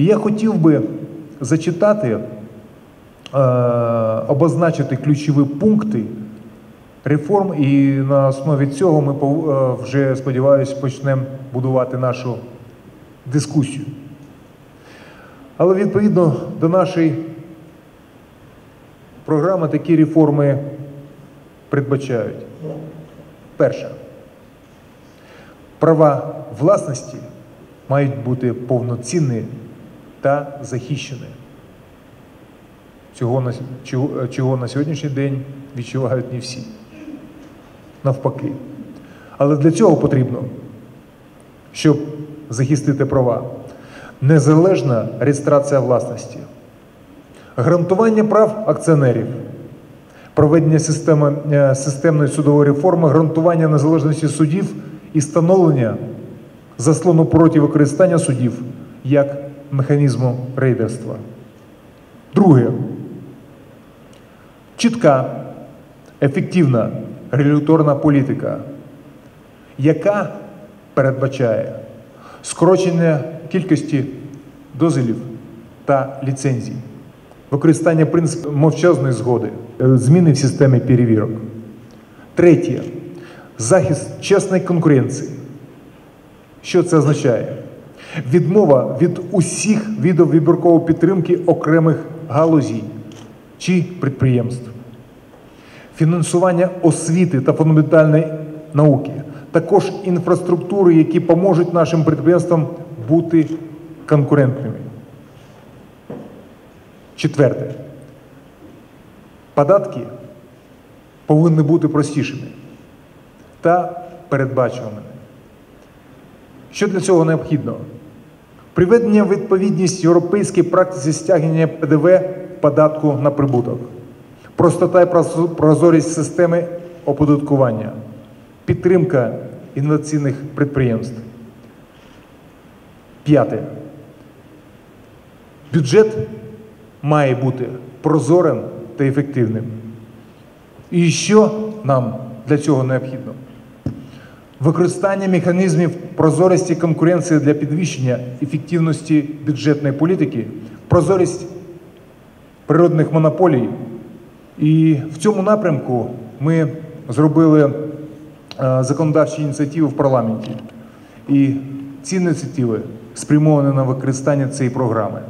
І я хотів би зачитати, е, обозначити ключові пункти реформ, і на основі цього ми е, вже, сподіваюся, почнемо будувати нашу дискусію. Але відповідно до нашої програми такі реформи передбачають. Перше. Права власності мають бути повноцінні та захищені. Цього чого на сьогоднішній день відчувають не всі. Навпаки. Але для цього потрібно, щоб захистити права, незалежна реєстрація власності, гарантування прав акціонерів, проведення системи, е, системної судової реформи, гарантування незалежності судів і встановлення заслону проти використання судів як механізму рейдерства. Друге. Чітка, ефективна регуляторна політика, яка передбачає скорочення кількості дозволів та ліцензій, використання принципу мовчазної згоди, е, зміни в системі перевірок. Третє захист чесної конкуренції. Що це означає? Відмова від усіх видів вибіркової підтримки окремих галузей чи підприємств, фінансування освіти та фундаментальної науки, також інфраструктури, які поможуть нашим підприємствам бути конкурентними. Четверте. Податки повинні бути простішими та передбачуваними. Що для цього необхідно? Приведення відповідність європейській практиці стягнення ПДВ податку на прибуток, простота і прозорість системи оподаткування, підтримка інноваційних підприємств. П'яте. Бюджет має бути прозорим та ефективним. І що нам для цього необхідно? Використання механізмів прозорості конкуренції для підвищення ефективності бюджетної політики, прозорість природних монополій. І в цьому напрямку ми зробили е, законодавчі ініціативи в парламенті. І ці ініціативи спрямовані на використання цієї програми.